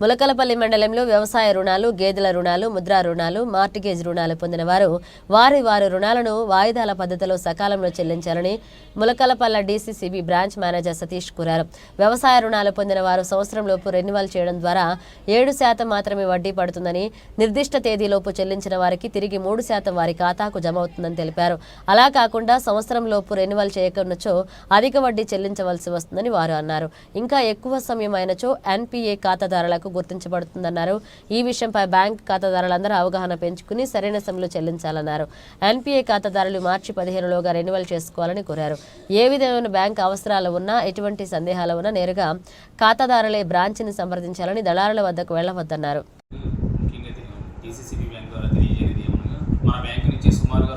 ములకలపల్లి మండలంలో వ్యవసాయ రుణాలు గేదెల రుణాలు ముద్రా రుణాలు మార్టిగేజ్ రుణాలు పొందిన వారు వారి వారి రుణాలను వాయిదాల పద్ధతిలో సకాలంలో చెల్లించాలని Mulakalapalli DCCB branch manager Satish కోరారు. వ్యవసాయ రుణాలు పొందిన వారు సంవత్సరంలోపు రెన్యువల్ చేయడం ద్వారా ఏడు శాతం మాత్రమే వడ్డీ పడుతుందని నిర్దిష్ట తేదీలోపు చెల్లించిన వారికి తిరిగి మూడు శాతం వారి ఖాతాకు జమ అవుతుందని తెలిపారు. అలా కాకుండా సంవత్సరంలోపు రెన్యువల్ చేయకున్నచో అధిక వడ్డీ చెల్లించవలసి వస్తుందని వారు అన్నారు. ఇంకా ఎక్కువ సమయం అయినచో ఎన్పీఏ ఖాతాదారులకు గుర్తించబడుతుందన్నారు. ఈ విషయంపై బ్యాంక్ ఖాతాదారులందరూ అవగాహన పెంచుకుని సరైన సమయంలో చెల్లించాలన్నారు. ఎన్పిఏ ఖాతాదారులు మార్చి పదిహేనులోగా రెన్యువల్ చేసుకోవాలని కోరారు. ఏ విధమైన బ్యాంక్ అవసరాలు ఉన్నా ఎటువంటి సందేహాలు ఉన్నా నేరుగా ఖాతాదారులే బ్రాంచ్ని సంప్రదించాలని దళారుల వద్దకు వెళ్ళవద్దన్నారు. మన బ్యాంక్ నుంచి సుమారుగా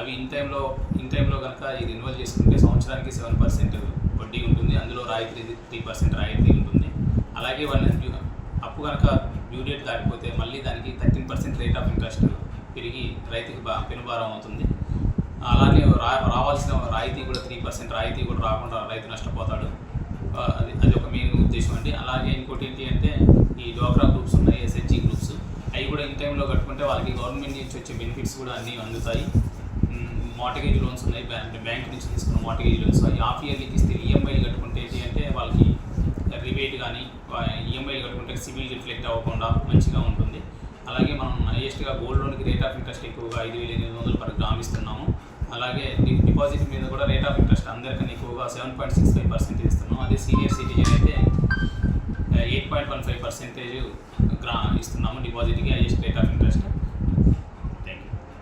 అవి ఇన్ టైంలో ఇన్ టైంలో కనుక ఇది రెన్యువల్ చేసుకుంటే సంవత్సరానికి సెవెన్ పర్సెంట్ వడ్డీ ఉంటుంది. అందులో రాయితీ త్రీ పర్సెంట్ రాయితీ ఉంటుంది. అలాగే వాళ్ళని అప్పు కనుక డ్యూ డేట్ దాటిపోతే మళ్ళీ దానికి thirteen percent rate of interest పెరిగి రైతుకి బా పెనుభారం అవుతుంది. అలాగే రా రావాల్సిన రాయితీ కూడా త్రీ పర్సెంట్ రాయితీ కూడా రాకుండా రైతు నష్టపోతాడు. అది అది ఒక మెయిన్ ఉద్దేశం అండి. అలాగే ఇంకోటి ఏంటి అంటే ఈ డోక్రా గ్రూప్స్ ఉన్నాయి ఎస్హెచ్జి గ్రూప్స్. అవి కూడా ఇన్ టైంలో కట్టుకుంటే వాళ్ళకి గవర్నమెంట్ నుంచి వచ్చే బెనిఫిట్స్ కూడా అన్నీ అందుతాయి. మార్టిగేజ్ లోన్స్ ఉన్నాయి అంటే బ్యాంక్ నుంచి తీసుకున్న మార్టిగేజ్ లోన్స్ అవి హాఫ్ ఇయర్లీ ఇస్తే ఈఎంఐలు కట్టుకుంటే ఏంటి అంటే వాళ్ళకి రిబేట్ కానీ ఈఎంఐలు కట్టుకుంటే సివిల్ రిఫ్లెక్ట్ అవ్వకుండా మంచిగా ఉంటుంది. అలాగే మనం హైయెస్ట్గా గోల్డ్ లోన్కి రేట్ ఆఫ్ ఇంట్రెస్ట్ ఎక్కువగా ఐదు వేల ఎనిమిది వందలు పర్ గ్రామ్ ఇస్తున్నాము. అలాగే డిపాజిట్ మీద కూడా రేట్ ఆఫ్ ఇంట్రెస్ట్ అందరికన్నా ఎక్కువగా seven point six five percent ఇస్తున్నాం అదే సీనియర్ సిటిజన్ అయితే eight point one five percentage గ్రా ఇస్తున్నాము డిపాజిట్కి